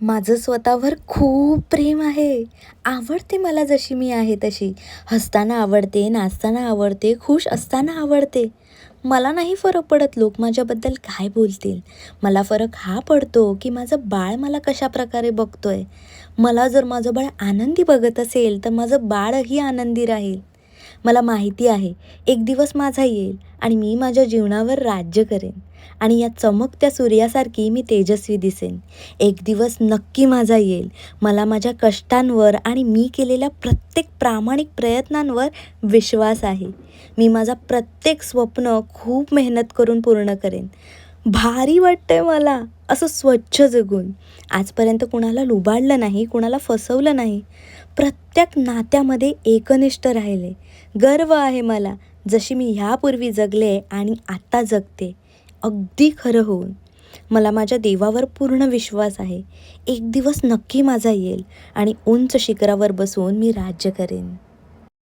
माझं स्वतःवर खूप प्रेम आहे. आवडते मला जशी मी आहे तशी. हसताना आवडते नाचताना आवडते खुश असताना आवडते. मला नाही फरक पडत लोक माझ्याबद्दल काय बोलतील. मला फरक हा पडतो की माझं बाळ मला कशा प्रकारे बघतो आहे मला जर माझं बाळ आनंदी बघत असेल तर माझं बाळही आनंदी राहील. मला माहिती आहे एक दिवस माझा येईल आणि मी माझ्या जीवनावर राज्य करेन. आणि या चमकत्या सूर्यासारखी मी तेजस्वी दिसेन. एक दिवस नक्की माझा येईल. मला माझ्या कष्टांवर आणि मी केलेल्या प्रत्येक प्रामाणिक प्रयत्नांवर विश्वास आहे. मी माझा प्रत्येक स्वप्न खूप मेहनत करून पूर्ण करेन. भारी वाटतंय मला. असं स्वच्छ जगून. आजपर्यंत कुणाला लुबाडलं नाही कुणाला फसवलं नाही. प्रत्येक नात्यामध्ये एकनिष्ठ राहिले. गर्व आहे मला. जशी मी ह्यापूर्वी जगले आणि आत्ता जगते. अगदी खरं होऊन मला माझ्या देवावर पूर्ण विश्वास आहे. एक दिवस नक्की माझा येईल आणि उंच शिखरावर बसून मी राज्य करेन.